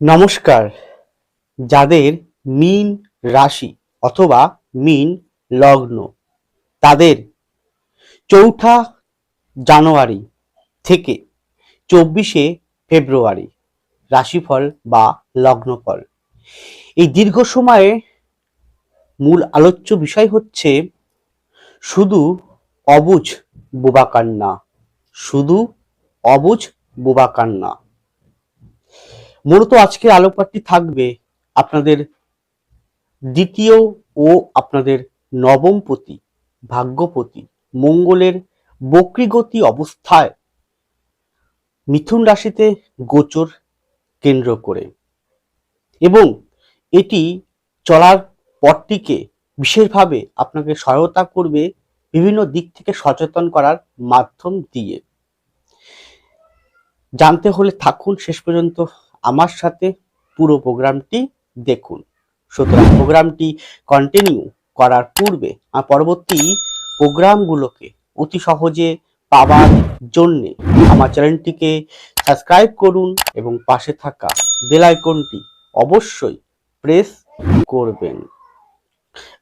নমস্কার। যাদের মীন রাশি অথবা মীন লগ্ন, তাদের চৌঠা জানুয়ারি থেকে চব্বিশে ফেব্রুয়ারি রাশিফল বা লগ্নফল। এই দীর্ঘ সময়ে মূল আলোচ্য বিষয় হচ্ছে শুধু অবুঝ বোবাকান্না, শুধু অবুঝ বোবাকান্না। মূলত আজকের আলোকপাতটি থাকবে আপনাদের দ্বিতীয় ও আপনাদের নবমপতি ভাগ্যপতি, মঙ্গলের বক্রিগতি অবস্থায় মিথুন রাশিতে গোচর কেন্দ্র করে। এবং এটি চলার পথটিকে বিশেষভাবে আপনাকে সহায়তা করবে বিভিন্ন দিক থেকে সচেতন করার মাধ্যম দিয়ে। জানতে হলে থাকুন, শেষ পর্যন্ত আমার সাথে পুরো প্রোগ্রামটি দেখুন। সুতরাং প্রোগ্রামটি কন্টিনিউ করার পূর্বে আর পরবর্তী প্রোগ্রামগুলোকে অতি সহজে পাওয়ার জন্যে আমার চ্যানেলটিকে সাবস্ক্রাইব করুন এবং পাশে থাকা বেল আইকনটি অবশ্যই প্রেস করবেন।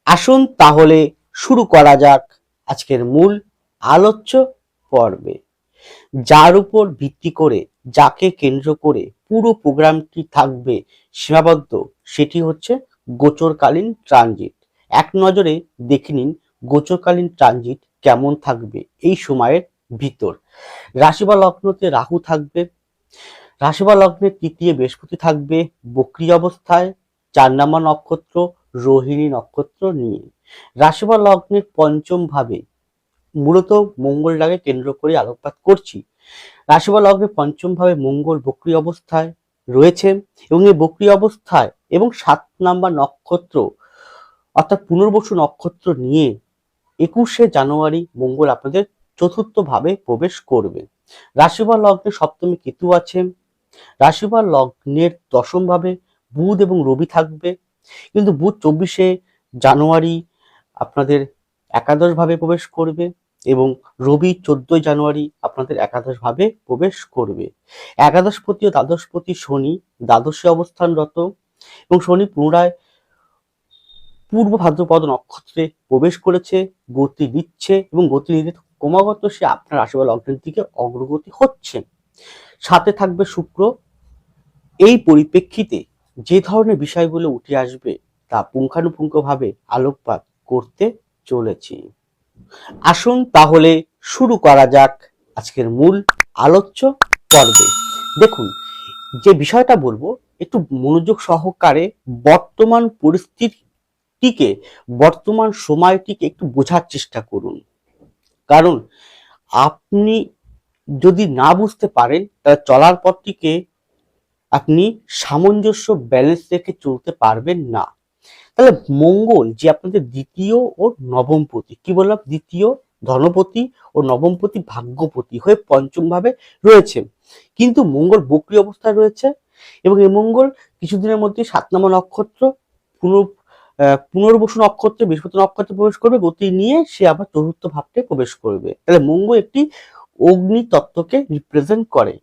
আসুন তাহলে শুরু করা যাক আজকের মূল আলোচ্য পর্বে। যার উপর ভিত্তি করে, যাকে কেন্দ্র করে পুরো প্রোগ্রামটি থাকবে সীমাবদ্ধ, সেটি হচ্ছে গোচরকালীন ট্রানজিট। এক নজরে দেখে নিন গোচরকালীন ট্রানজিট কেমন থাকবে এই সময়ের ভিতর। রাশি বা লগ্নতে রাহু থাকবে। রাশি বা লগ্নের তৃতীয় বৃহস্পতি থাকবে বক্রি অবস্থায়, চার নক্ষত্র, রোহিণী নক্ষত্র নিয়ে। রাশি বা লগ্নের পঞ্চম ভাবে মূলত মঙ্গলটাকে কেন্দ্র করে আলোকপাত করছি। রাশি লগ্নে পঞ্চম ভাবে মঙ্গল বক্রি অবস্থায় রয়েছে এবং এই বক্রি অবস্থায় এবং সাত নাম্বার নক্ষত্র অর্থাৎ পুনর্বসু নক্ষত্র নিয়ে একুশে জানুয়ারি মঙ্গল আপনাদের চতুর্থ ভাবে প্রবেশ করবে। রাশি বা লগ্নে সপ্তমী কেতু আছে। রাশিবা লগ্নের দশম ভাবে বুধ এবং রবি থাকবে। কিন্তু বুধ চব্বিশে জানুয়ারি আপনাদের একাদশ ভাবে প্রবেশ করবে এবং রবি চোদ্দই জানুয়ারি আপনাদের একাদশ ভাবে প্রবেশ করবে। একাদশপতি ও দ্বাদশপতি শনি দ্বাদশে অবস্থানরত এবং শনি পুনরায় পূর্ব ভাদ্রপদ নক্ষত্রে প্রবেশ করেছে, গতি দিচ্ছে এবং গতি নিতে ক্রমাগত সে আপনার আশেপাশ লগ্নের দিকে অগ্রগতি হচ্ছে। সাথে থাকবে শুক্র। এই পরিপ্রেক্ষিতে যে ধরনের বিষয়গুলো উঠে আসবে তা পুঙ্খানুপুঙ্খভাবে আলোকপাত করতে চলেছি। আসুন তাহলে শুরু করা যাক আজকের মূল আলোচ্য পর্বে। দেখুন, যে বিষয়টা বলব, একটু মনোযোগ সহকারে বর্তমান পরিস্থিতিকে, বর্তমান সময়টিকে একটু বোঝার চেষ্টা করুন। কারণ, আপনি যদি না বুঝতে পারেন, তাহলে চলার পথটিকে আপনি সামঞ্জস্য ব্যালেন্স রেখে চলতে পারবেন না। তাহলে মঙ্গল যে আপনাদের দ্বিতীয় ও নবমপতি কি বললাম? দ্বিতীয় ধনপতি ও নবমপতি ভাগ্যপতি হয়ে পঞ্চম ভাবে রয়েছে। কিন্তু মঙ্গল বক্রি অবস্থায় রয়েছে এবং এই মঙ্গল কিছুদিনের মধ্যে সাত নম্বর নক্ষত্র পুনর পুনর্বসু নক্ষত্রে, বৃহস্পতি নক্ষত্রে প্রবেশ করবে, গতি নিয়ে সে আবার চতুর্থ ভাবতে প্রবেশ করবে। তাহলে মঙ্গল একটি অগ্নি তত্ত্বকে রিপ্রেজেন্ট করে।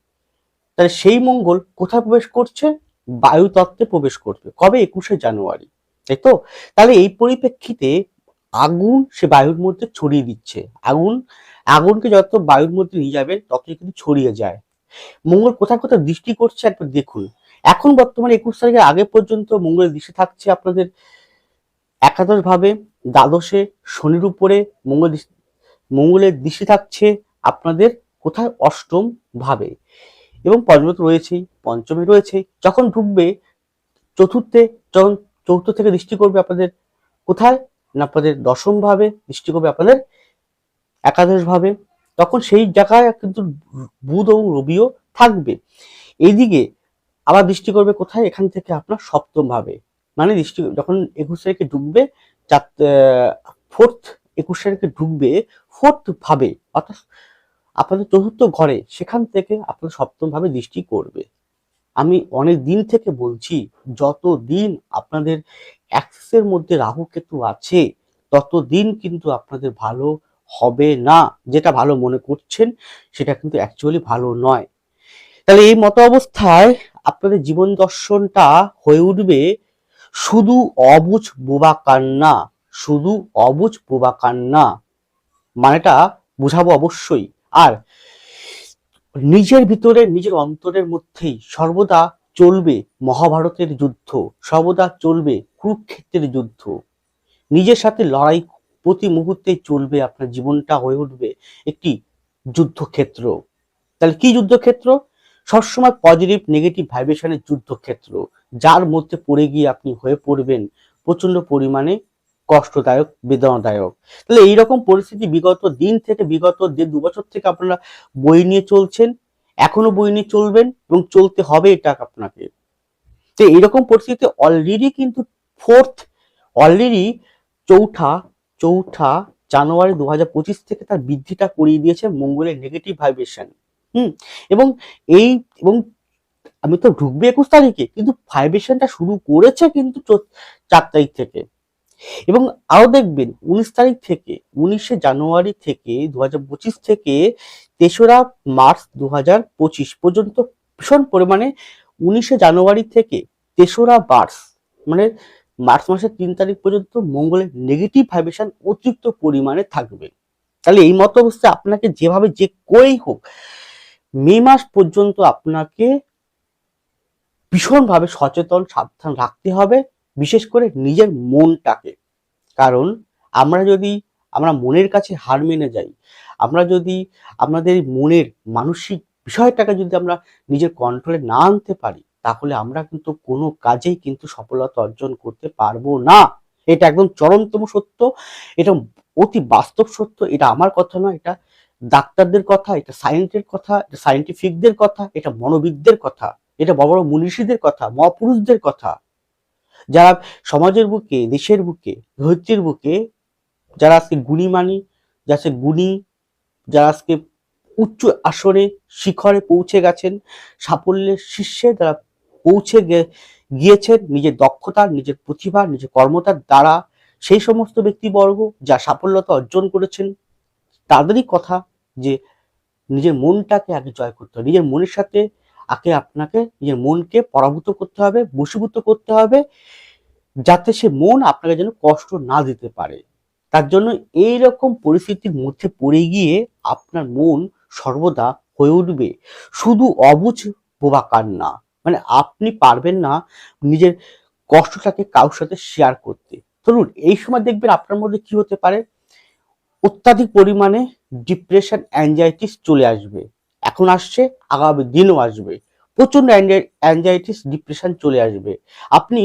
তাহলে সেই মঙ্গল কোথায় প্রবেশ করছে? বায়ু তত্ত্বে প্রবেশ করবে। কবে? একুশে জানুয়ারি। তাই তো? তাহলে এই পরিপ্রেক্ষিতে আগুন সে বায়ুর মধ্যে ছড়িয়ে দিচ্ছে। আগুন, আগুনকে যত বায়ুর মধ্যে নিয়ে যাবে, ততই কিন্তু ছড়িয়ে যায়। মঙ্গল কোথায় কোথায় দৃষ্টি করছে একবার দেখুন। এখন বর্তমানে একুশ তারিখের আগে পর্যন্ত মঙ্গলের দৃষ্টি থাকছে আপনাদের একাদশ ভাবে দ্বাদশে, শনির উপরে মঙ্গল মঙ্গলের দৃষ্টি থাকছে আপনাদের কোথায়? অষ্টম ভাবে এবং পঞ্চমে তো রয়েছেই, পঞ্চমে রয়েছে যখন ঢুকবে চতুর্থে, যখন চতুর্থ থেকে দৃষ্টি করবে আপনাদের কোথায়? না আপনাদের দশম ভাবে দৃষ্টি করবে আপনাদের একাদশ ভাবে তখন সেই জায়গায় কিন্তু বুধ এবং রবিও থাকবে। এইদিকে আবার দৃষ্টি করবে কোথায়? এখান থেকে আপনার সপ্তম ভাবে মানে দৃষ্টি যখন একুশ তারিখে ঢুকবে চার ফোর্থ একুশ তারিখে ঢুকবে ফোর্থ ভাবে অর্থাৎ আপনাদের চতুর্থ ঘরে, সেখান থেকে আপনাদের সপ্তম ভাবে দৃষ্টি করবে। আমি অনেক দিন থেকে বলছি যত দিন আপনাদের অ্যাক্সেসের মধ্যে রাহু কেতু আছে, ততদিন কিন্তু আপনাদের ভালো হবে না। যেটা ভালো মনে করছেন, সেটা কিন্তু অ্যাকচুয়ালি ভালো নয়। তাহলে এই মতো অবস্থায় আপনাদের জীবন দর্শনটা হয়ে উঠবে শুধু অবুঝ বোবা কান্না, শুধু অবুঝ বোবা কান্না, মানেটা বুঝাবো অবশ্যই। আর নিজের ভিতরে, নিজের অন্তরের মধ্যেই সর্বদা চলবে মহাভারতের যুদ্ধ, সর্বদা চলবে কুরুক্ষেত্রের যুদ্ধ। নিজের সাথে লড়াই প্রতি মুহূর্তে চলবে, আপনার জীবনটা হয়ে উঠবে একটি যুদ্ধক্ষেত্র। তাহলে কি যুদ্ধক্ষেত্র? সবসময় পজিটিভ নেগেটিভ ভাইব্রেশনের যুদ্ধক্ষেত্র, যার মধ্যে পড়ে গিয়ে আপনি হয়ে পড়বেন প্রচণ্ড পরিমাণে কষ্টদায়ক, বেদনাদায়ক। তাহলে এইরকম পরিস্থিতি বিগত দিন থেকে, বিগত দেড় দু বছর থেকে আপনারা বই নিয়ে চলছেন, এখনও বই নিয়ে চলবেন এবং চলতে হবে এটা আপনাকে। তো এইরকম পরিস্থিতিতে অলরেডি কিন্তু ফোর্থ অলরেডি চৌঠা চৌঠা জানুয়ারি দু পঁচিশ থেকে তার বৃদ্ধিটা করিয়ে দিয়েছে মঙ্গলের নেগেটিভ ভাইব্রেশন হুম? এবং এই, এবং আমি তো ঢুকবে একুশ তারিখে, কিন্তু ভাইব্রেশনটা শুরু করেছে কিন্তু চার তারিখ থেকে। এবং আরও দেখবেন উনিশ তারিখ থেকে, উনিশে জানুয়ারি থেকে দু হাজার পঁচিশ থেকে তেসরা মার্চ দু হাজার পঁচিশ পর্যন্ত ভীষণ পরিমাণে উনিশে জানুয়ারি থেকে তেসরা মার্চ মানে মার্চ মাসের তিন তারিখ পর্যন্ত মঙ্গলের নেগেটিভ ভাইব্রেশন অতিরিক্ত পরিমাণে থাকবে। তাহলে এই মতো অবস্থায় আপনাকে যেভাবে যে করেই হোক, মে মাস পর্যন্ত আপনাকে ভীষণভাবে সচেতন, সাবধান রাখতে হবে। বিশেষ করে নিজের মনটাকে। কারণ আমরা যদি, আমরা মনের কাছে হার মেনে যাই, আমরা যদি আমাদের মনের মানসিক বিষয়টাকে যদি আমরা নিজের কন্ট্রোলে না আনতে পারি, তাহলে আমরা কিন্তু কোনো কাজেই কিন্তু সফলতা অর্জন করতে পারব না। এটা একদম চরমতম সত্য, এটা অতি বাস্তব সত্য, এটা আমার কথা নয়, এটা ডাক্তারদের কথা, এটা সায়েন্সের কথা, এটা সায়েন্টিফিকদের কথা, এটা মনোবিদদের কথা, এটা বড় বড় মনীষীদের কথা, মহাপুরুষদের কথা। যারা সমাজের বুকে, দেশের বুকে, ধৈর্যের বুকে, যারা আজকে গুণী মানি যারা গুণী, যারা আজকে উচ্চ আসনে, শিখরে পৌঁছে গেছেন, সাফল্যের শীর্ষে যারা পৌঁছে গিয়েছেন, নিজের দক্ষতা, নিজের প্রতিভা, নিজের কর্মতার দ্বারা, সেই সমস্ত ব্যক্তিবর্গ যা সাফল্যতা অর্জন করেছেন, তাদেরই কথা যে নিজের মনটাকে আগে জয় করতে হবে, নিজের মনের সাথে আগে আপনাকে নিজের মনকে পরাভূত করতে হবে, বশীভূত করতে হবে, যাতে সে মন আপনাকে যেন কষ্ট না দিতে পারে। তার জন্য এই রকম পরিস্থিতির মধ্যে পড়ে গিয়ে আপনার মন সর্বদা হয়ে উঠবে। শুধু অবুঝ বোবা না মানে আপনি পারবেন না নিজের কষ্টটাকে কারোর সাথে শেয়ার করতে। ধরুন, এই সময় দেখবেন আপনার মধ্যে কি হতে পারে? অত্যাধিক পরিমাণে ডিপ্রেশন অ্যাংজাইটিস চলে আসবে। এখন আসছে আগামী দিনও আসবে। প্রচণ্ড অ্যাংজাইটিস ডিপ্রেশন চলে আসবে। আপনি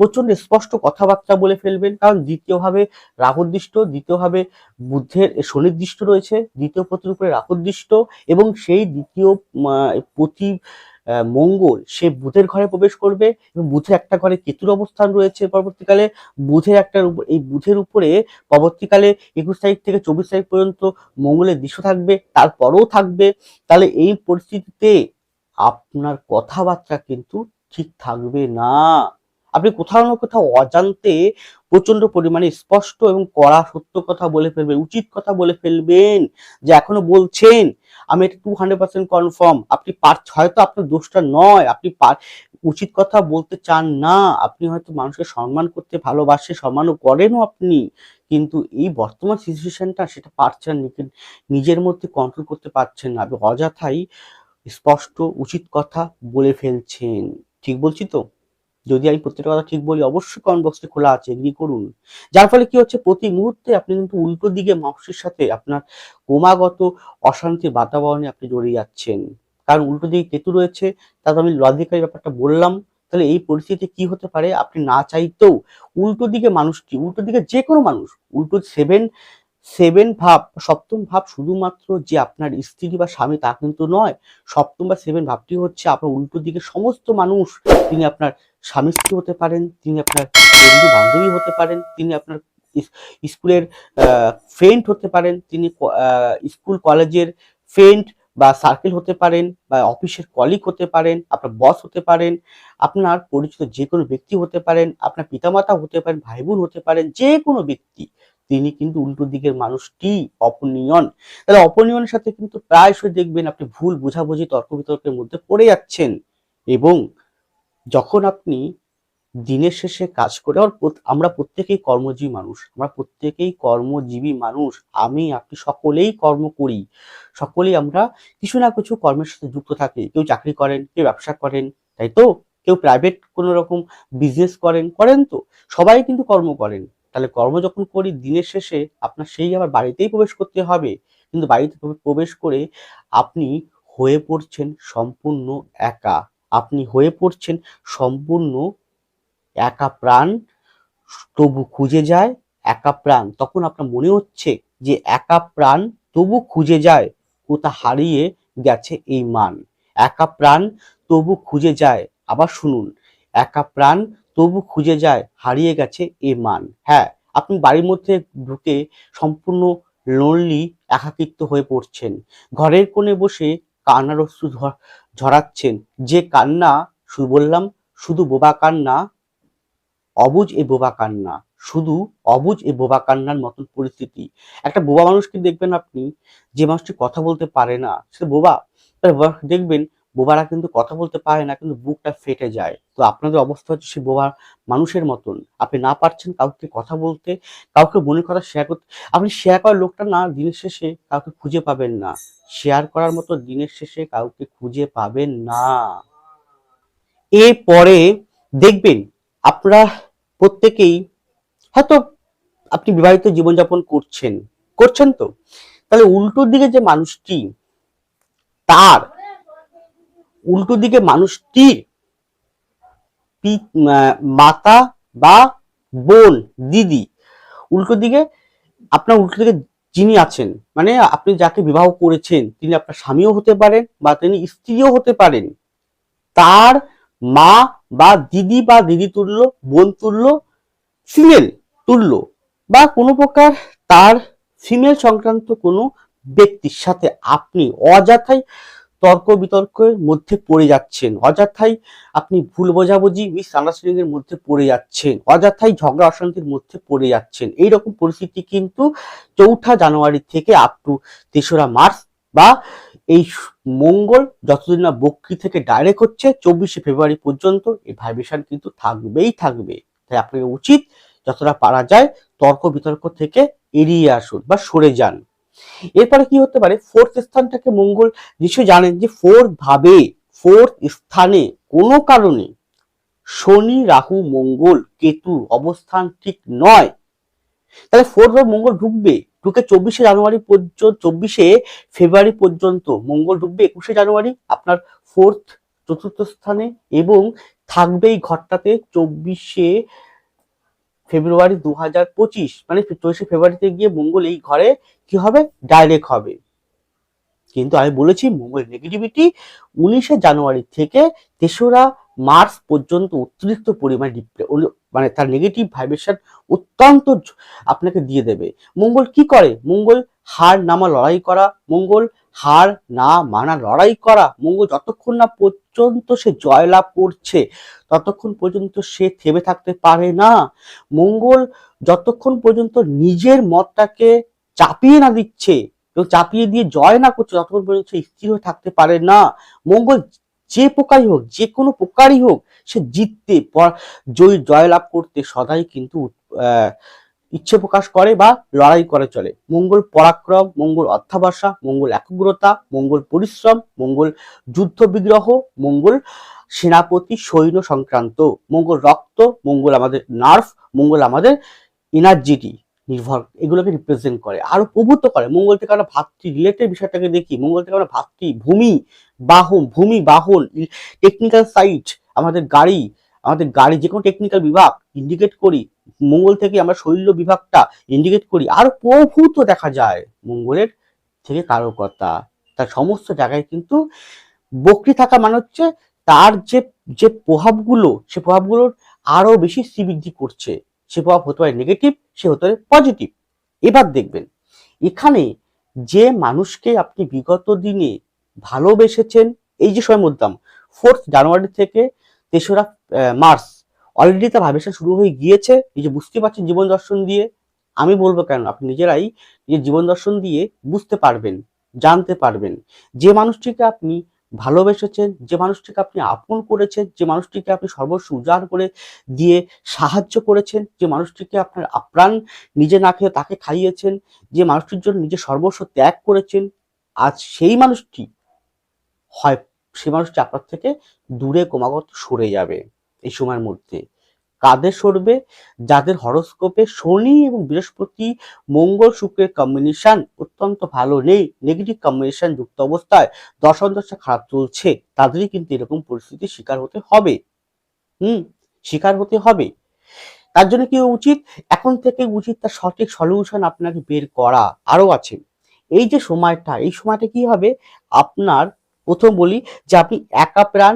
প্রচণ্ড স্পষ্ট কথাবার্তা বলে ফেলবেন কারণ দ্বিতীয়ভাবে রাহুদৃষ্ট দ্বিতীয়ভাবে বুদ্ধের সুনির্দিষ্ট রয়েছে দ্বিতীয় পতির উপরে রাহুদৃষ্ট এবং সেই দ্বিতীয় আহ, মঙ্গল, সে বুধের ঘরে প্রবেশ করবে এবং বুধের একটা ঘরে কেতুর অবস্থান রয়েছে পরবর্তীকালে। বুধের একটা এই বুধের উপরে পরবর্তীকালে একুশ তারিখ থেকে চব্বিশ তারিখ পর্যন্ত মঙ্গলের দৃশ্য থাকবে, তারপরেও থাকবে। তাহলে এই পরিস্থিতিতে আপনার কথাবার্তা কিন্তু ঠিক থাকবে না। আপনি কোথাও না কোথাও অজান্তে প্রচণ্ড পরিমাণে স্পষ্ট এবং কড়া সত্য কথা বলে ফেলবেন, উচিত কথা বলে ফেলবেন, যে এখনও বলছেন আমি এটা টু হান্ড্রেড কনফার্ম আপনি পার হয়তো আপনার দোষটা নয়, আপনি পার উচিত কথা বলতে চান না, আপনি হয়তো মানুষকে সম্মান করতে ভালোবাসে, সম্মানও করেনও আপনি, কিন্তু এই বর্তমান সিচুয়েশনটা সেটা পারছেন নিজের মধ্যে কন্ট্রোল করতে পারছেন না। আপনি অযথাই স্পষ্ট, উচিত কথা বলে ফেলছেন। ঠিক বলছি তো? যদি আমি প্রত্যেকটা কথা ঠিক বলি, অবশ্যই কমেন্ট বক্সটি খোলা আছে এগ্রি করুন। যার ফলে কি হচ্ছে, প্রতি মুহূর্তে আপনি কিন্তু উল্টো দিকে মানুষের সাথে আপনার ক্রমাগত অশান্তির বাতাবরণে আপনি জড়িয়ে যাচ্ছেন। কারণ উল্টো দিকে কেতু রয়েছে তাতে আমি লজিক্যালি ব্যাপারটা বললাম, তাহলে এই পরিস্থিতি কি হতে পারে? আপনি না চাইতেও উল্টো দিকে মানুষটি, উল্টো দিকে যে কোনো মানুষ, উল্টো সেভেন সেভেন ভাব, সপ্তম ভাব শুধুমাত্র যে আপনার স্ত্রী বা স্বামী তা কিন্তু নয়, সপ্তম বা সেভেন ভাবটি হচ্ছে আপনার উল্টো দিকে সমস্ত মানুষ, তিনি আপনার স্বামী স্ত্রী হতে পারেন, তিনি আপনার বন্ধু বান্ধবী হতে পারেন, তিনি আপনার স্কুলের ফ্রেন্ড হতে পারেন, তিনি স্কুল কলেজের ফ্রেন্ড বা সার্কেল হতে পারেন বা অফিসের কলিগ হতে পারেন, আপনার বস হতে পারেন, আপনার পরিচিত যে কোনো ব্যক্তি হতে পারেন, আপনার পিতামাতা হতে পারেন ভাই বোন হতে পারেন যে কোনো ব্যক্তি, তিনি কিন্তু উল্টো দিকের মানুষটি, অপনিয়ন। তাহলে অপনিয়নের সাথে কিন্তু প্রায়শই দেখবেন আপনি ভুল, বোঝাবুঝি তর্ক বিতর্কের মধ্যে পড়ে যাচ্ছেন এবং যখন আপনি দিনের শেষে কাজ করে আমরা প্রত্যেকেই কর্মজীবী মানুষ, আমরা প্রত্যেকেই কর্মজীবী মানুষ, আমি, আপনি সকলেই কর্ম করি, সকলেই আমরা কিছু না কিছু কর্মের সাথে যুক্ত থাকি। কেউ চাকরি করেন, কেউ ব্যবসা করেন, তাই তো? কেউ প্রাইভেট কোনো রকম বিজনেস করেন করেন তো? সবাই কিন্তু কর্ম করেন। তাহলে কর্ম যখন করি, দিনের শেষে আপনার সেই আবার বাড়িতেই প্রবেশ করতে হবে। কিন্তু বাড়িতে প্রবেশ করে আপনি হয়ে পড়ছেন সম্পূর্ণ একা। আপনি হয়ে পড়ছেন, সম্পূর্ণ একা প্রাণ, তবু খুঁজে যায় একা প্রাণ। তখন আপনার মনে হচ্ছে যে একা প্রাণ, তবু খুঁজে যায় কোথা হারিয়ে গেছে এই মান। একা প্রাণ, তবু খুঁজে যায়। আবার শুনুন, একা প্রাণ, তবু খুঁজে যায়, হারিয়ে গেছে এই মান। হ্যাঁ আপনি বাড়ির মধ্যে ঢুকে সম্পূর্ণ লোনলি একাকিত্ব হয়ে পড়ছেন। ঘরের কোণে বসে কান্নার অশ্রু ঝরাচ্ছেন। যে কান্না, শুধু বললাম, শুধু বোবা কান্না, অবুজ এ বোবা কান্না, শুধু অবুজ এ বোবা কান্নার মতন পরিস্থিতি। একটা বোবা মানুষকে দেখবেন আপনি, যে মানুষটি কথা বলতে পারে না, সে বোবা, তার বোবা- দেখবেন বোবারা কিন্তু কথা বলতে পারে না, কিন্তু বুকটা ফেটে যায়। তো আপনাদের অবস্থা হচ্ছে সে বোবা মানুষের মতন। আপনি না পারছেন কাউকে কথা বলতে, কাউকে মনের কথা শেয়ার করতে। আপনি শেয়ার করার লোকটা না, দিনের শেষে কাউকে খুঁজে পাবেন না। শেয়ার করার মতো দিনের শেষে কাউকে খুঁজে পাবেন না। এরপরে দেখবেন আপনারা প্রত্যেকেই হয়তো আপনি বিবাহিত জীবনযাপন করছেন করছেন তো? তাহলে উল্টো দিকে যে মানুষটি তার উল্টো দিকে মানুষটির পি- মাতা বা বোন, দিদি। উল্টো দিকে আপনার উল্টো দিকে যিনি আছেন মানে আপনি যাকে বিবাহ করেছেন, তিনি আপনার স্বামীও হতে পারেন বা তিনি স্ত্রীও হতে পারেন। তার মা বা দিদি বা দিদি তুল্য, বোন তুল্য ফিমেল তুল্য বা কোনো প্রকার তার ফিমেল সংক্রান্ত কোনো ব্যক্তির সাথে আপনি অযথাই তর্ক বিতর্কের মধ্যে পড়ে যাচ্ছেন। অযথাই আপনি ভুল বোঝাবুঝি মিস আন্ডারস্ট্যান্ডিং এর মধ্যে পড়ে যাচ্ছেন। অযথাই ঝগড়া অশান্তির মধ্যে পড়ে যাচ্ছেন। এইরকম পরিস্থিতি কিন্তু চৌঠা জানুয়ারি থেকে আপ টু তেসরা মার্চ বা এই মঙ্গল যতদিন না বক্রি থেকে ডাইরেক্ট হচ্ছে, চব্বিশে ফেব্রুয়ারি পর্যন্ত এই ভাইব্রেশন কিন্তু থাকবেই থাকবে। তাই আপনাকে উচিত যতটা পারা যায় তর্ক বিতর্ক থেকে এড়িয়ে আসুন বা সরে যান। এরপরে কি হতে পারে? ফোর্থ স্থানটাকে মঙ্গল নিশ্চয়ই জানেন যে ফোর্থ ভাবে ফোর্থ স্থানে কোনো কারণে শনি, রাহু, মঙ্গল কেতু অবস্থান ঠিক নয়। তাহলে ফোর্থ ভাবে মঙ্গল ঢুকবে, ঢুকে চব্বিশে জানুয়ারি পর্যন্ত চব্বিশে ফেব্রুয়ারি পর্যন্ত মঙ্গল ঢুকবে একুশে জানুয়ারি, আপনার ফোর্থ চতুর্থ স্থানে এবং থাকবে এই ঘরটাতে চব্বিশে ফেব্রুয়ারি দু হাজার পঁচিশ মানে চব্বিশে ফেব্রুয়ারিতে গিয়ে মঙ্গল এই ঘরে কি হবে? ডাইরেক্ট হবে। কিন্তু আমি বলেছি মঙ্গল নেগেটিভিটি উনিশে জানুয়ারি থেকে তেসরা মার্চ পর্যন্ত অতিরিক্ত পরিমাণে মানে তার নেগেটিভ ভাইব্রেশন অত্যন্ত আপনাকে দিয়ে দেবে। মঙ্গল কি করে? মঙ্গল হার নামা লড়াই করা মঙ্গল, হার না মানা লড়াই করা মঙ্গল, যতক্ষণ না পর্যন্ত সে জয়লাভ করছে, ততক্ষণ পর্যন্ত সে থেমে থাকতে পারে না। মঙ্গল যতক্ষণ পর্যন্ত নিজের মতটাকে চাপিয়ে না দিচ্ছে, এবং চাপিয়ে দিয়ে জয় না করছে, ততক্ষণ পর্যন্ত সে স্থির হয়ে থাকতে পারে না। মঙ্গল যে প্রকারই হোক, যে কোনো প্রকারই হোক, সে জিততে জয় জয় লাভ করতে সদাই কিন্তু ইচ্ছে প্রকাশ করে বা লড়াই করে চলে। মঙ্গল পরাক্রম, মঙ্গল অধ্যাবসা, মঙ্গল একাগ্রতা, মঙ্গল পরিশ্রম, মঙ্গল যুদ্ধ বিগ্রহ মঙ্গল সেনাপতি সৈন্য সংক্রান্ত, মঙ্গল রক্ত, মঙ্গল আমাদের নার্ভ মঙ্গল আমাদের এনার্জিটি নির্ভর, এগুলোকে রিপ্রেজেন্ট করে। আরও প্রভুত্ব করে। মঙ্গল থেকে আমরা ভাতৃ রিলেটেড বিষয়টাকে দেখি। মঙ্গল থেকে আমরা ভাতৃ, ভূমি, বাহন ভূমি, বাহন টেকনিক্যাল সাইট আমাদের গাড়ি আমাদের গাড়ি যে কোনো টেকনিক্যাল বিভাগ ইন্ডিকেট করি, মঙ্গল থেকে আমরা শৈল্য বিভাগটা ইন্ডিকেট করি, আর প্রভূত দেখা যায় মঙ্গলের থেকে কারকতা তার সমস্ত জায়গায় কিন্তু বকরি থাকা মানে হচ্ছে তার যে যে প্রভাবগুলো, সে প্রভাবগুলোর আরও বেশি শ্রীবৃদ্ধি করছে। সে প্রভাব হতে পারে নেগেটিভ সে হতে পারে পজিটিভ এবার দেখবেন, এখানে যে মানুষকে আপনি বিগত দিনে ভালোবেসেছেন, এই যে সময় মধ্যম ফোর্থ জানুয়ারি থেকে তেসরা মার্চ অলরেডি তার ভাইব্রেশন শুরু হয়ে গিয়েছে, নিজে বুঝতে পারছেন জীবন দর্শন দিয়ে। আমি বলব কেন, আপনি নিজেরাই নিজের জীবন দর্শন দিয়ে বুঝতে পারবেন, জানতে পারবেন। যে মানুষটিকে আপনি ভালোবেসেছেন, যে মানুষটিকে আপনি আপন করেছেন, যে মানুষটিকে আপনি সর্বস্ব উজাড় করে দিয়ে সাহায্য করেছেন, যে মানুষটিকে আপনার আপ্রাণ নিজে না খেয়ে তাকে খাইয়েছেন, যে মানুষটির জন্য নিজে সর্বস্ব ত্যাগ করেছেন, আজ সেই মানুষটি হয়, সেই মানুষটি আপনার থেকে দূরে, ক্রমাগত সরে যাবে। এই সময়ের মধ্যে। কাদের সরবে? যাদের হরস্কোপে শনি এবং বৃহস্পতি মঙ্গল শুক্রের কম্বিনেশন অত্যন্ত ভালো নেই নেগেটিভ কম্বিনেশন যুক্ত অবস্থায় দশম দশা খারাপ চলছে, তাদেরই কিন্তু এরকম পরিস্থিতির শিকার হতে হবে। হুম, শিকার হতে হবে। তার জন্য কি উচিত? এখন থেকে উচিত তার সঠিক সলিউশন আপনাকে বের করা। আরও আছে, এই যে সময়টা, এই সময়টা কি হবে? আপনার প্রথম বলি যে আপনি একা প্রাণ,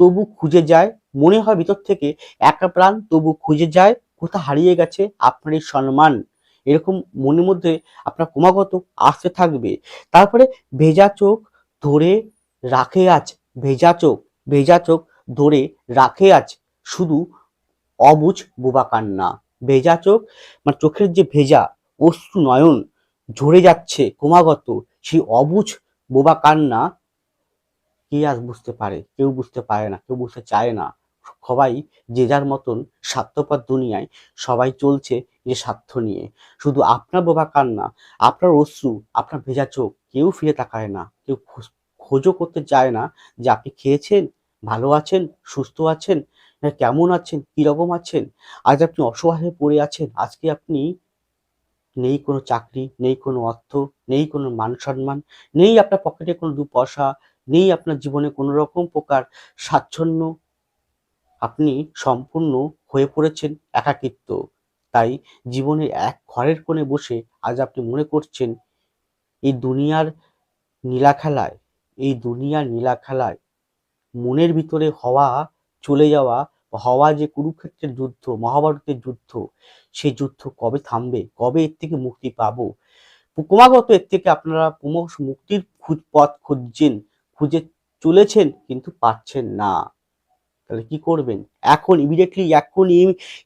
তবু খুঁজে যায় মনে হয় ভিতর থেকে একা প্রাণ, তবু খুঁজে যায় কোথা হারিয়ে গেছে আপনার এই সম্মান। এরকম মনের মধ্যে আপনার ক্রমাগত আসতে থাকবে। তারপরে ভেজা চোখ ধরে রাখে আজ, ভেজা চোখ ভেজা চোখ ধরে রাখে আজ, শুধু অবুঝ বোবা কান্না। ভেজা চোখ মানে চোখের যে ভেজা, অশ্রু নয়ন ঝরে যাচ্ছে ক্রমাগত, সেই অবুঝ বোবা কান্না কে আজ বুঝতে পারে? কেউ বুঝতে পারে না, কেউ বুঝতে চায় না। সবাই যে যার মতন স্বার্থপর দুনিয়ায় সবাই চলছে যে স্বার্থ নিয়ে। শুধু আপনার বোবা কান্না আপনার অশ্রু, আপনার ভেজা চোখ কেউ ফিরে তাকায় না। কেউ খোঁজ- খোঁজও করতে চায় না যে আপনি খেয়েছেন, ভালো আছেন, সুস্থ আছেন কেমন আছেন, কীরকম আছেন? আজ আপনি অসহায় হয়ে পড়ে আছেন, আজকে আপনি নেই কোনো চাকরি, নেই কোনো অর্থ, নেই কোনো মান সম্মান, নেই আপনার পকেটে কোনো দু পয়সা নেই আপনার জীবনে কোনো রকম প্রকার স্বাচ্ছন্দ্য আপনি সম্পূর্ণ হয়ে পড়েছেন একাকিত্ব। তাই জীবনের এক ঘরের কোণে বসে আজ আপনি মনে করছেন, এই দুনিয়ার নীলা খেলায় এই দুনিয়ার নীলা খেলায় মনের ভিতরে হওয়া, চলে যাওয়া, হওয়া যে কুরুক্ষেত্রের যুদ্ধ, মহাভারতের যুদ্ধ সেই যুদ্ধ কবে থামবে? কবে এর থেকে মুক্তি পাবো? ক্রমাগত এর থেকে আপনারা ক্রমশ মুক্তির খুঁজ পথ খুঁজছেন, খুঁজে চলেছেন, কিন্তু পাচ্ছেন না। তাহলে কি করবেন? এখন ইমিডিয়েটলি এখন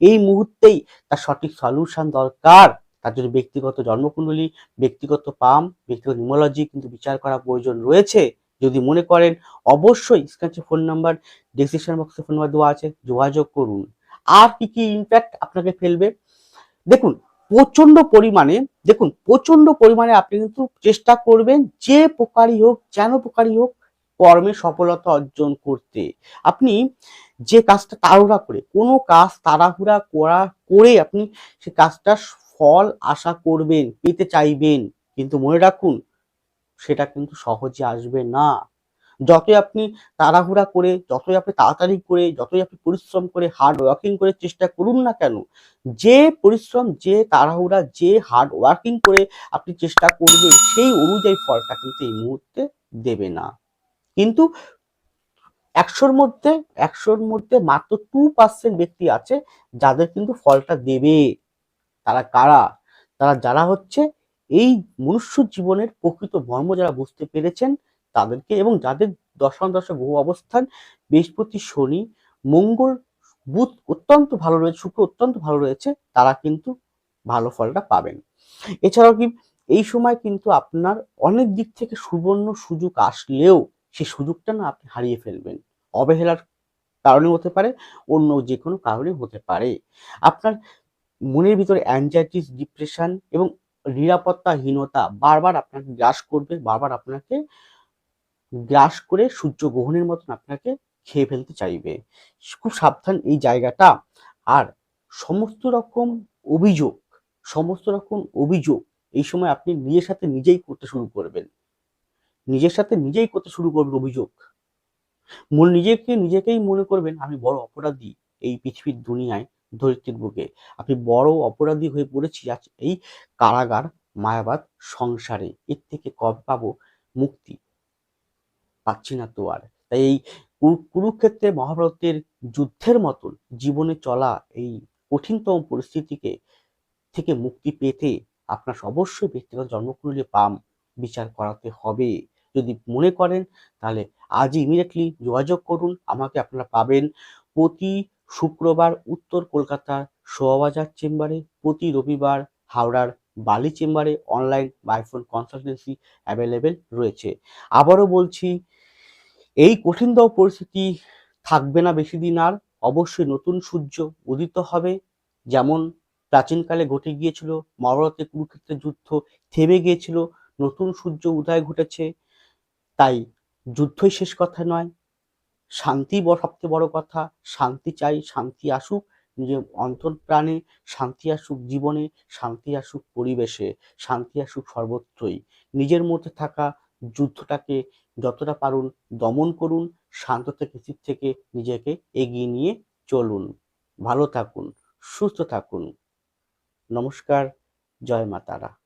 এই মুহূর্তেই তার সঠিক সলিউশন দরকার। তার জন্য ব্যক্তিগত জন্মকুণ্ডলী, ব্যক্তিগত পাম, ব্যক্তিগত নিউমোলজি কিন্তু বিচার করা প্রয়োজন রয়েছে। যদি মনে করেন, অবশ্যই স্ক্যাচে ফোন নাম্বার ডিসক্রিপশন বক্সে ফোন নাম্বার দেওয়া আছে, যোগাযোগ করুন। আর কি কি ইম্প্যাক্ট আপনাকে ফেলবে? দেখুন প্রচণ্ড পরিমাণে, দেখুন প্রচণ্ড পরিমাণে আপনি কিন্তু চেষ্টা করবেন, যে প্রকারই হোক, যেন প্রকারই হোক কর্মে সফলতা অর্জন করতে। আপনি যে কাজটা তাড়াহুড়া করে, কোনো কাজ তাড়াহুড়া করা করে আপনি সে কাজটার ফল আশা করবেন, পেতে চাইবেন। কিন্তু মনে রাখুন, সেটা কিন্তু সহজে আসবে না। যতই আপনি তাড়াহুড়া করে, যতই আপনি তাড়াতাড়ি করে, যতই আপনি পরিশ্রম করে হার্ড ওয়ার্কিং করে চেষ্টা করুন না কেন, যে পরিশ্রম, যে তাড়াহুড়া, যে হার্ড ওয়ার্কিং করে আপনি চেষ্টা করবেন, সেই অনুযায়ী ফলটা কিন্তু এই মুহূর্তে দেবে না। কিন্তু একশোর মধ্যে একশোর মধ্যে মাত্র টু পার্সেন্ট ব্যক্তি আছে যাদের কিন্তু ফলটা দেবে। তারা কারা? তারা যারা হচ্ছে এই মনুষ্য জীবনের প্রকৃত মর্ম যারা বুঝতে পেরেছেন তাদেরকে এবং যাদের দশম দশা গ্রহ অবস্থান, বৃহস্পতি, শনি, মঙ্গল, বুধ অত্যন্ত ভালো রয়েছে শুক্র অত্যন্ত ভালো রয়েছে, তারা কিন্তু ভালো ফলটা পাবেন। এছাড়াও কি এই সময় কিন্তু আপনার অনেক দিক থেকে সুবর্ণ সুযোগ আসলেও সেই সুযোগটা না আপনি হারিয়ে ফেলবেন। অবহেলার কারণে হতে পারে, অন্য যে কোনো কারণে হতে পারে। আপনার মনের ভিতরে অ্যাংজাইটিস ডিপ্রেশন এবং নিরাপত্তাহীনতা বারবার আপনাকে গ্রাস করবে, বারবার আপনাকে গ্রাস করে সূর্য গ্রহণের মতন আপনাকে খেয়ে ফেলতে চাইবে। খুব সাবধান এই জায়গাটা। আর সমস্ত রকম অভিযোগ, সমস্ত রকম অভিযোগ এই সময় আপনি নিজের সাথে নিজেই করতে শুরু করবেন। নিজের সাথে নিজেই করতে শুরু করবেন অভিযোগ। মন নিজেকে নিজেকেই মনে করবেন, আমি বড় অপরাধী এই পৃথিবীর দুনিয়ায়, ধরিত্রীর বুকে। আপনি বড় অপরাধী হয়ে পড়েছি, আজ এই কারাগার, মায়াবাদ, সংসারে। এর থেকে কবে পাবো মুক্তি? পাচ্ছি না তো আর। তাই এই কুরুক্ষেত্রে মহাভারতের যুদ্ধের মতন জীবনে চলা এই কঠিনতম পরিস্থিতিকে থেকে মুক্তি পেতে আপনার অবশ্যই ব্যক্তিগত জন্মকুণ্ডলী পাম। বিচার করাতে হবে। যদি মনে করেন, তাহলে আজই ইমিডিয়েটলি যোগাযোগ করুন। আমাকে আপনারা পাবেন প্রতি শুক্রবার উত্তর কলকাতার শোয়াবাজার চেম্বারে, প্রতি রবিবার হাওড়ার বালি চেম্বারে অনলাইন বাইফোন কনসালটেন্সি অ্যাভেলেবেল রয়েছে। আবারও বলছি, এই কঠিনতম পরিস্থিতি থাকবে না বেশি দিন আর। অবশ্যই নতুন সূর্য উদিত হবে। যেমন প্রাচীনকালে ঘটে গিয়েছিল মহাভারতের কুরুক্ষেত্রের যুদ্ধ থেমে গিয়েছিল, নতুন সূর্য উদয় ঘটেছে। তাই যুদ্ধই শেষ কথা নয়। শান্তি সবচেয়ে বড় কথা, শান্তি চাই, শান্তি আসুক, নিজের অন্তর প্রাণে শান্তি আসুক জীবনে, শান্তি আসুক পরিবেশে, শান্তি আসুক সর্বত্রই। নিজের মধ্যে থাকা যুদ্ধটাকে যতটা পারুন দমন করুন, শান্ত থেকে, স্থির থেকে নিজেকে এগিয়ে নিয়ে চলুন। ভালো থাকুন, সুস্থ থাকুন। নমস্কার, জয় মা তারা।